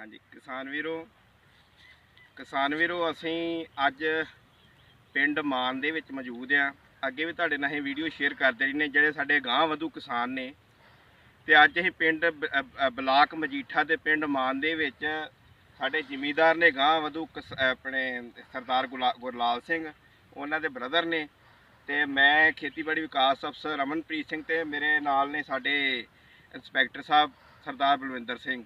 ਹਾਂਜੀ, ਕਿਸਾਨ ਵੀਰੋ ਕਿਸਾਨ ਵੀਰੋ, ਅਸੀਂ ਅੱਜ ਪਿੰਡ ਮਾਨ ਦੇ ਵਿੱਚ ਮੌਜੂਦ ਆ ਅੱਗੇ ਵੀ ਤੁਹਾਡੇ ਨਾਲ ਇਹ ਵੀਡੀਓ ਸ਼ੇਅਰ ਕਰਦੇ ਰਹਿੰਦੇ ਜਿਹੜੇ ਸਾਡੇ ਗਾਂ ਵਧੂ ਕਿਸਾਨ ਨੇ। ਤੇ ਅੱਜ ਅਸੀਂ ਪਿੰਡ ਬ- ਬਲਾਕ ਮਜੀਠਾ ਦੇ ਪਿੰਡ ਮਾਨ ਦੇ ਵਿੱਚ ਸਾਡੇ ਜ਼ਿਮੀਦਾਰ ਨੇ ਗਾਂ ਵਧੂ ਕਿਸ- ਆਪਣੇ ਸਰਦਾਰ ਗੁਲਾ- ਗੁਰਲਾਲ ਸਿੰਘ, ਉਹਨਾਂ ਦੇ ਬ੍ਰਦਰ ਨੇ। ਤੇ ਮੈਂ ਖੇਤੀਬਾੜੀ ਵਿਕਾਸ ਅਫਸਰ ਰਮਨਪ੍ਰੀਤ ਸਿੰਘ ਤੇ ਮੇਰੇ ਨਾਲ ਨੇ ਸਾਡੇ ਇੰਸਪੈਕਟਰ ਸਾਹਿਬ ਸਰਦਾਰ ਬਲਵਿੰਦਰ ਸਿੰਘ।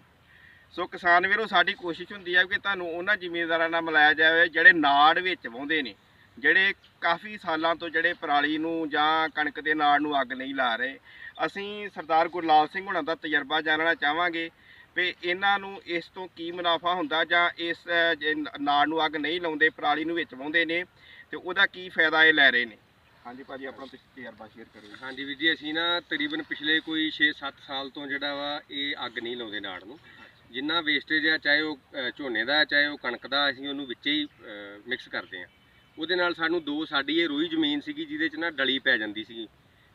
ਸੋ ਕਿਸਾਨ ਵੀਰੋ, ਸਾਡੀ ਕੋਸ਼ਿਸ਼ ਹੁੰਦੀ ਹੈ ਕਿ ਤੁਹਾਨੂੰ ਉਹਨਾਂ ਜ਼ਿਮੀਂਦਾਰਾਂ ਨਾਲ ਮਿਲਾਇਆ ਜਾਵੇ ਜਿਹੜੇ ਨਾੜ ਵਿੱਚ ਵਾਹੁੰਦੇ ਨੇ, ਜਿਹੜੇ ਕਾਫੀ ਸਾਲਾਂ ਤੋਂ ਜਿਹੜੇ ਪਰਾਲੀ ਨੂੰ ਜਾਂ ਕਣਕ ਦੇ ਨਾੜ ਨੂੰ ਅੱਗ ਨਹੀਂ ਲਾ ਰਹੇ। ਅਸੀਂ ਸਰਦਾਰ ਗੁਰਲਾਲ ਸਿੰਘ ਹੁਣਾਂ ਦਾ ਤਜਰਬਾ ਜਾਣਨਾ ਚਾਹਾਂਗੇ ਵੀ ਇਹਨਾਂ ਨੂੰ ਇਸ ਤੋਂ ਕੀ ਮੁਨਾਫਾ ਹੁੰਦਾ ਜਾਂ ਇਸ ਜੇ ਨਾੜ ਨੂੰ ਅੱਗ ਨਹੀਂ ਲਾਉਂਦੇ, ਪਰਾਲੀ ਨੂੰ ਵਿੱਚ ਵਾਹੁੰਦੇ ਨੇ ਤੇ ਉਹਦਾ ਕੀ ਫਾਇਦਾ ਇਹ ਲੈ ਰਹੇ ਨੇ। ਹਾਂਜੀ ਭਾਜੀ, ਆਪਣਾ ਤੁਸੀਂ ਤਜਰਬਾ ਸ਼ੇਅਰ ਕਰੋ ਹਾਂਜੀ ਵੀਰ ਜੀ, ਅਸੀਂ ਨਾ ਤਕਰੀਬਨ ਪਿਛਲੇ ਕੋਈ 6-7 ਸਾਲ ਤੋਂ ਜਿਹੜਾ ਵਾ ਇਹ ਅੱਗ ਨਹੀਂ ਲਾਉਂਦੇ ਨਾੜ ਨੂੰ। ਜਿੰਨਾ ਵੇਸਟੇਜ ਆ ਚਾਹੇ ਉਹ ਅ, ਝੋਨੇ ਦਾ ਚਾਹੇ ਉਹ ਕਣਕ ਦਾ ਅਸੀਂ ਉਹਨੂੰ ਵਿੱਚੇ ਹੀ ਮਿਕਸ ਕਰਦੇ ਆ ਉਹਦੇ ਨਾਲ ਸਾਨੂੰ ਦੋ ਸਾਡੀ ਇਹ ਰੋਈ ਜ਼ਮੀਨ ਸੀਗੀ ਜਿਹਦੇ 'ਚ ਨਾ ਡਲੀ ਪੈ ਜਾਂਦੀ ਸੀਗੀ।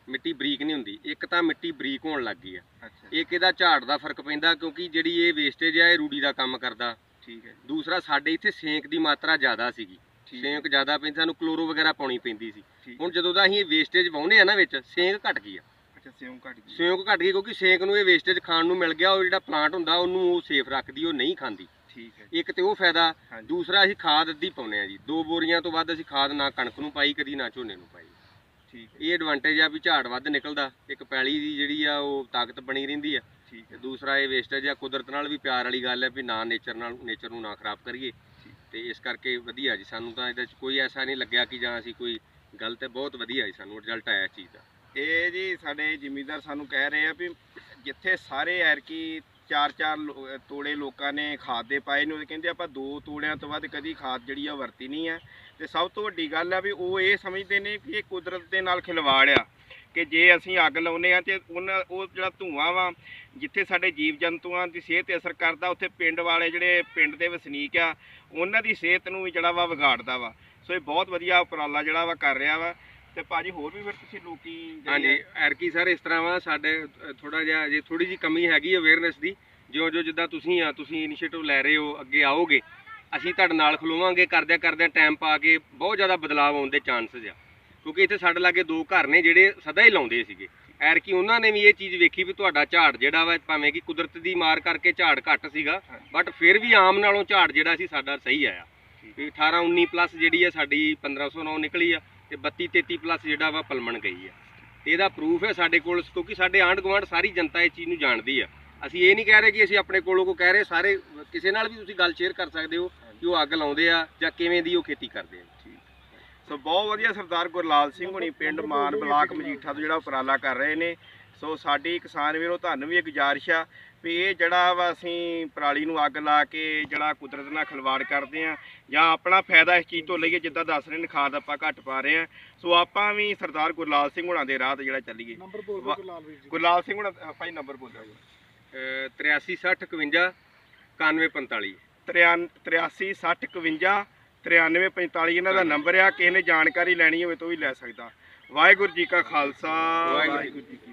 ਮਿੱਟੀ ਬਰੀਕ ਨਹੀਂ ਹੁੰਦੀ। ਇੱਕ ਤਾਂ ਮਿੱਟੀ ਬਰੀਕ ਹੋਣ ਲੱਗ ਗਈ ਆ। ਅੱਛਾ। ਇੱਕ ਇਹਦਾ ਝਾੜ ਦਾ ਫ਼ਰਕ ਪੈਂਦਾ ਕਿਉਂਕਿ ਜਿਹੜੀ ਇਹ ਵੇਸਟੇਜ ਆ ਇਹ ਰੂੜੀ ਦਾ ਕੰਮ ਕਰਦਾ। ਠੀਕ ਹੈ। ਦੂਸਰਾ ਸਾਡੇ ਇੱਥੇ ਸੇਂਕ ਦੀ ਮਾਤਰਾ ਜ਼ਿਆਦਾ ਸੀਗੀ। ਠੀਕ ਹੈ। ਸੇਂਕ ਜ਼ਿਆਦਾ ਪੈਂਦਾ ਸਾਨੂੰ ਕਲੋਰੋ ਵਗੈਰਾ ਪਾਉਣੀ ਪੈਂਦੀ ਸੀ। ਠੀਕ ਹੁਣ ਜਦੋਂ ਦਾ ਅਸੀਂ ਵੇਸਟੇਜ ਵਾਹੁੰਦੇ ਆ ਨਾ ਵਿੱਚ ਸੇਂਕ ਘਟ ਗਈ ਆ। ਅੱਛਾ ਸਿਉਂ ਘਟ ਗਈ। ਸੇਂਕ ਘਟ ਗਈ ਕਿਉਂਕਿ ਸੇਂਕ ਨੂੰ ਇਹ ਵੇਸਟੇਜ ਖਾਣ ਨੂੰ ਮਿਲ ਗਿਆ ਉਹ ਜਿਹੜਾ ਪਲਾਂਟ ਹੁੰਦਾ ਉਹਨੂੰ ਉਹ ਸੇਫ ਰੱਖਦੀ ਉਹ ਨਹੀਂ ਖਾਂਦੀ। ਠੀਕ ਹੈ ਇੱਕ ਤੇ ਉਹ ਫਾਇਦਾ ਹਾਂਜੀ। ਦੂਸਰਾ ਅਸੀਂ ਖਾਦ ਅੱਧੀ ਪਾਉਨੇ ਆ ਜੀ। ਦੋ ਬੋਰੀਆਂ ਤੋਂ ਵੱਧ ਅਸੀਂ ਖਾਦ ਨਾ ਕਣਕ ਨੂੰ ਪਾਈ ਕਦੀ ਨਾ ਝੋਨੇ ਨੂੰ ਪਾਈ। ਠੀਕ ਹੈ। ਇਹ ਐਡਵਾਂਟੇਜ ਆ ਵੀ ਝਾੜ ਵੱਧ ਨਿਕਲਦਾ ਇੱਕ ਪੈਲੀ ਦੀ ਜਿਹੜੀ ਆ ਉਹ ਤਾਕਤ ਬਣੀ ਰਹਿੰਦੀ ਆ। ਠੀਕ ਤੇ ਹੈ ਦੂਸਰਾ ਇਹ ਵੇਸਟੇਜ ਆ ਕੁਦਰਤ ਨਾਲ ਵੀ ਪਿਆਰ ਵਾਲੀ ਗੱਲ ਹੈ ਵੀ ਨਾ ਨੇਚਰ ਨਾਲ ਨੇਚਰ ਨੂੰ ਨਾ ਖਰਾਬ ਕਰੀਏ। ਤੇ ਇਸ ਕਰਕੇ ਵਧੀਆ ਜੀ ਸਾਨੂੰ ਤਾਂ ਇਹਦੇ ਚ ਕੋਈ ਐਸਾ ਨਹੀਂ ਲੱਗਿਆ ਕਿ ਜਾਂ ਅਸੀਂ ਕੋਈ ਗਲਤ ਹੈ ਬਹੁਤ ਵਧੀਆ ਜੀ ਸਾਨੂੰ ਰਿਜ਼ਲਟ ਆਇਆ ਇਸ ਚੀਜ਼ ਦਾ। ਇਹ ਜੀ ਸਾਡੇ ਜ਼ਿਮੀਂਦਾਰ ਸਾਨੂੰ ਕਹਿ ਰਹੇ ਆ ਵੀ ਜਿੱਥੇ ਸਾਰੇ ਐਰਕੀ ਚਾਰ ਚਾਰ ਲੋ- ਤੋੜੇ ਲੋਕਾਂ ਨੇ ਖਾਦ ਦੇ ਪਾਏ ਨੇ, ਉਹ ਕਹਿੰਦੇ ਆਪਾਂ ਦੋ ਤੋੜਿਆਂ ਤੋਂ ਵੱਧ ਕਦੀ ਖਾਦ ਜਿਹੜੀ ਆ ਵਰਤੀ ਨਹੀਂ ਆ। ਤੇ ਸਭ ਤੋਂ ਵੱਡੀ ਗੱਲ ਆ ਵੀ ਉਹ ਇਹ ਸਮਝਦੇ ਨੇ ਕਿ ਇਹ ਕੁਦਰਤ ਦੇ ਨਾਲ ਖਿਲਵਾੜ ਆ ਕਿ ਜੇ ਅਸੀਂ ਅੱਗ ਲਾਉਨੇ ਆ ਤੇ ਉਹਨਾਂ ਉਹ ਜਿਹੜਾ ਧੂਆਂ ਵਾ, ਜਿੱਥੇ ਸਾਡੇ ਜੀਵ ਜੰਤੂਆਂ ਦੀ ਸਿਹਤ ਤੇ ਅਸਰ ਕਰਦਾ, ਉੱਥੇ ਪਿੰਡ ਵਾਲੇ ਜਿਹੜੇ ਪਿੰਡ ਦੇ ਵਸਨੀਕ ਆ, ਉਹਨਾਂ ਦੀ ਸਿਹਤ ਨੂੰ ਵੀ ਜਿਹੜਾ ਵਾ ਵਿਗਾੜਦਾ ਵਾ। ਸੋ ਇਹ ਬਹੁਤ ਵਧੀਆ ਉਪਰਾਲਾ ਜਿਹੜਾ ਵਾ ਕਰ ਰਿਹਾ ਵਾ। ਤੇ ਭਾਜੀ ਹੋਰ ਵੀ ਫਿਰ ਤੁਸੀਂ ਲੋਕੀ ਹਾਂਜੀ ਐਰਕੀ ਸਰ ਇਸ ਤਰ੍ਹਾਂ ਵਾ ਸਾਡੇ ਥੋੜਾ ਜਿਹਾ ਜੇ ਥੋੜੀ ਜੀ ਕਮੀ ਹੈਗੀ ਅਵੇਅਰਨੈਸ ਦੀ। ਜਿਉਂ ਜਿਉਂ ਜਿੱਦਾਂ ਤੁਸੀਂ ਆ ਤੁਸੀਂ ਇਨੀਸ਼ੀਏਟਿਵ ਲੈ ਰਹੇ ਹੋ ਅੱਗੇ ਆਓਗੇ ਅਸੀਂ ਤੁਹਾਡੇ ਨਾਲ ਖਲੋਵਾਂਗੇ ਕਰਦਿਆਂ ਕਰਦਿਆਂ ਟਾਈਮ ਪਾ ਕੇ ਬਹੁਤ ਜ਼ਿਆਦਾ ਬਦਲਾਅ ਆਉਣ ਦੇ ਚਾਂਸਸ ਆ। ਕਿਉਂਕਿ ਇੱਥੇ ਸਾਡੇ ਲਾਗੇ ਦੋ ਘਰ ਨੇ ਜਿਹੜੇ ਸਦਾ ਹੀ ਲਾਉਂਦੇ ਸੀਗੇ। ਐਰਕੀ ਉਹਨਾਂ ਨੇ ਵੀ ਇਹ ਚੀਜ਼ ਵੇਖੀ ਵੀ ਤੁਹਾਡਾ ਝਾੜ ਜਿਹੜਾ ਵਾ ਭਾਵੇਂ ਕਿ ਕੁਦਰਤ ਦੀ ਮਾਰ ਕਰਕੇ ਝਾੜ ਘੱਟ ਸੀਗਾ ਬਟ ਫਿਰ ਵੀ ਆਮ ਨਾਲੋਂ ਝਾੜ ਜਿਹੜਾ ਸੀ ਸਾਡਾ ਸਹੀ ਆਇਆ। ਵੀ 18 19 ਪਲੱਸ ਜਿਹੜੀ ਆ ਸਾਡੀ 1509 ਨਿਕਲੀ ਆ। ਤੇ 32 33 ਪਲੱਸ ਜਿਹੜਾ ਵਾ ਪਲਮਣ ਗਈ ਆ। ਤੇ ਇਹਦਾ ਪ੍ਰੂਫ ਹੈ ਸਾਡੇ ਕੋਲ, ਕਿਉਂਕਿ ਸਾਡੇ ਆਂਢ ਗੁਆਂਢ ਸਾਰੀ ਜਨਤਾ ਇਹ ਚੀਜ਼ ਨੂੰ ਜਾਣਦੀ ਆ। ਅਸੀਂ ਇਹ ਨਹੀਂ ਕਹਿ ਰਹੇ ਕਿ ਅਸੀਂ ਆਪਣੇ ਕੋਲੋਂ ਕੋ ਕਹਿ ਰਹੇ, ਸਾਰੇ ਕਿਸੇ ਨਾਲ ਵੀ ਤੁਸੀਂ ਗੱਲ ਸ਼ੇਅਰ ਕਰ ਸਕਦੇ ਹੋ ਕਿ ਉਹ ਅੱਗ ਲਾਉਂਦੇ ਆ ਜਾਂ ਕਿਵੇਂ ਦੀ ਉਹ ਖੇਤੀ ਕਰਦੇ ਆ। ਸੋ ਬਹੁਤ ਵਧੀਆ ਸਰਦਾਰ ਗੁਰਲਾਲ ਸਿੰਘ ਹੁਣੀ ਪਿੰਡ ਮਾਨ ਬਲਾਕ ਮਜੀਠਾ ਤੋਂ ਜਿਹੜਾ ਉਪਰਾਲਾ ਕਰ ਰਹੇ ਨੇ। ਸੋ ਸਾਡੀ ਕਿਸਾਨ ਵੀਰੋ ਤੁਹਾਨੂੰ ਵੀ ਇਹ ਗੁਜ਼ਾਰਿਸ਼ ਆ ਵੀ ਇਹ ਜਿਹੜਾ ਵਾ ਅਸੀਂ ਪਰਾਲੀ ਨੂੰ ਅੱਗ ਲਾ ਕੇ ਜਿਹੜਾ ਕੁਦਰਤ ਨਾਲ ਖਿਲਵਾੜ ਕਰਦੇ ਆ ਜਾਂ ਆਪਣਾ ਫਾਇਦਾ ਇਸ ਚੀਜ਼ ਤੋਂ ਲਈਏ ਜਿੱਦਾਂ ਦੱਸ ਰਹੇ ਨੇ ਖਾਦ ਆਪਾਂ ਘੱਟ ਪਾ ਰਹੇ ਆ। ਸੋ ਆਪਾਂ ਵੀ ਸਰਦਾਰ ਗੁਰਲਾਲ ਸਿੰਘ ਹੁਣਾਂ ਦੇ ਰਾਹ ਤੇ ਜਿਹੜਾ ਚੱਲੀਏ। ਨੰਬਰ ਬੋਲ ਗੁਰਲਾਲ ਵੀਰ ਜੀ। ਗੁਰਲਾਲ ਸਿੰਘ ਹੁਣਾਂ ਦਾ ਭਾਈ ਨੰਬਰ ਬੋਲੋ ਜੀ। 83 60 51 91 45 83 60 51 93 45 ਇਹਨਾਂ ਦਾ ਨੰਬਰ ਆ ਕਿਸੇ ਨੇ ਜਾਣਕਾਰੀ ਲੈਣੀ ਹੋਵੇ ਤਾਂ ਵੀ ਲੈ ਸਕਦਾ। ਵਾਹਿਗੁਰੂ ਜੀ ਕਾ ਖਾਲਸਾ ਵਾਹਿਗੁਰੂ ਜੀ ਕੀ